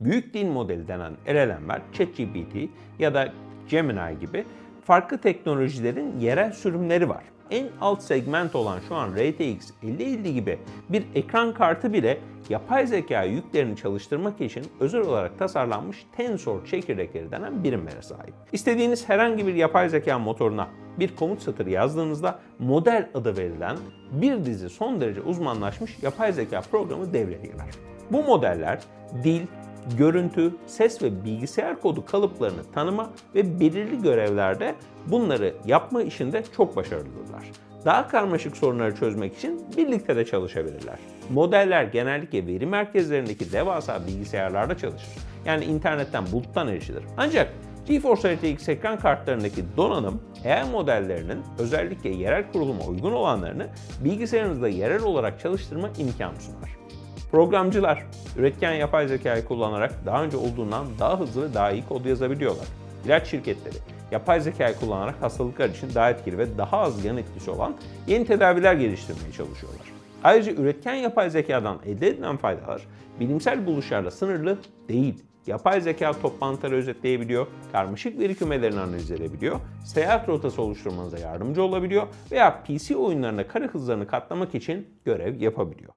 Büyük dil modeli denen LLM'ler ChatGPT ya da Gemini gibi farklı teknolojilerin yerel sürümleri var. En alt segment olan şu an RTX 5050 gibi bir ekran kartı bile yapay zeka yüklerini çalıştırmak için özel olarak tasarlanmış Tensor çekirdekleri denen birimlere sahip. İstediğiniz herhangi bir yapay zeka motoruna bir komut satırı yazdığınızda model adı verilen bir dizi son derece uzmanlaşmış yapay zeka programı devreye girer. Bu modeller dil, görüntü, ses ve bilgisayar kodu kalıplarını tanıma ve belirli görevlerde bunları yapma işinde çok başarılıdırlar. Daha karmaşık sorunları çözmek için birlikte de çalışabilirler. Modeller genellikle veri merkezlerindeki devasa bilgisayarlarda çalışır. Yani internetten buluttan erişilir. Ancak GeForce RTX ekran kartlarındaki donanım AI modellerinin özellikle yerel kuruluma uygun olanlarını bilgisayarınızda yerel olarak çalıştırma imkanı sunar. Programcılar üretken yapay zekayı kullanarak daha önce olduğundan daha hızlı ve daha iyi kod yazabiliyorlar. İlaç şirketleri yapay zekayı kullanarak hastalıklar için daha etkili ve daha az yan etkisi olan yeni tedaviler geliştirmeye çalışıyorlar. Ayrıca üretken yapay zekadan elde edilen faydalar bilimsel buluşlarla sınırlı değil. Yapay zeka toplantıları özetleyebiliyor, karmaşık veri kümelerini analiz edebiliyor, seyahat rotası oluşturmanıza yardımcı olabiliyor veya PC oyunlarına kare hızlarını katlamak için görev yapabiliyor.